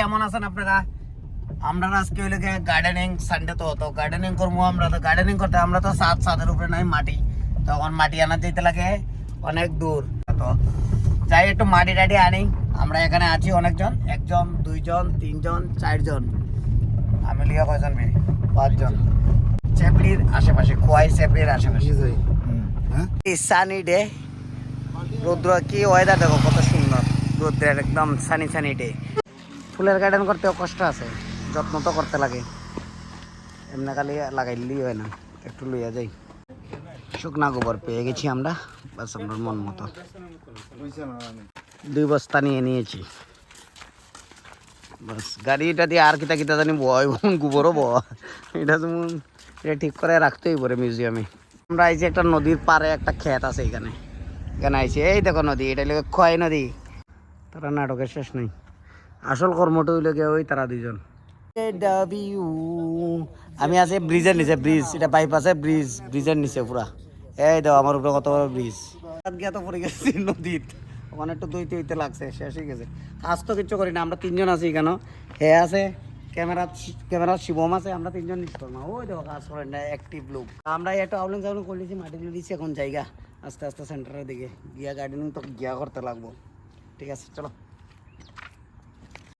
কেমন আছেন আপনারা? আমরা আজকে হইলে গার্ডেনিং সানডে তো তো গার্ডেনিং করব আমরা। তো গার্ডেনিং করতে আমরা তো সাত ছাদের উপরে নাই মাটি। তখন মাটি আনা যেতে লাগে অনেক দূর। তো যাই একটু মাটি টাটি আনি। আমরা এখানে আছি অনেকজন একজন দুইজন তিনজন চারজন। আমি লিখা কয়জন মেয়ে? পাঁচজন। চেপড়ির আশেপাশে খোয়াই চেপড়ির আশেপাশে। সানি ডে রৌদ্র কি ওয়েদার দেখো কত সুন্দর। রৌদ্রের একদম সানি সানি ডে ফুলের গার্ডেন করতেও কষ্ট আছে, যত্ন তো করতে লাগে। এমনি খালি লাগাইলেই হয় না, একটু লইয়া যাই। শুকনা গোবর পেয়ে গেছি আমরা বাস আমার মন মতো। দুই বস্তা নিয়ে নিয়েছি। বাস গাড়িটা দিয়ে আর কিতা কিতা জানি বয় গোবরও বয়। এটা যেমন এটা ঠিক করে রাখতেই পারে মিউজিয়ামে আমরা আইছি একটা নদীর পাড়ে একটা ক্ষেত আছে এখানে। এখানে আইছি, এই দেখো নদী, এটা লেগে খয় নদী। তারা নাটকের শেষ নেই। আসল কর্মটা হইলে গিয়ে ওই তারা দুইজন। আমি আছি ব্রিজের নিচে, ব্রিজ, এটা বাইপাসে ব্রিজ, ব্রিজের নিচে পুরা। এই দেখো, আমার উপরে কত বড় ব্রিজ। গিয়ে তো পড়ে গেছি নদীত। ওখানে একটু দইতে হইতে লাগছে, শেষ হয়ে গেছে। কাজ তো কিচ্ছু করি না, আমরা তিনজন আছি কেন হে আছে, ক্যামেরা ক্যামেরা শিবম আছে, আমরা তিনজন নিচ্ছি না ওই দেখো, কাজ করেন না অ্যাক্টিভ লোক। আমরা একটু আউলিং চাউলিং করে দিয়েছি মাটি দিচ্ছি এখন জায়গা। আস্তে আস্তে সেন্টারের দিকে। গিয়া গার্ডেনিং তো গিয়া করতে লাগবো। ঠিক আছে, চলো।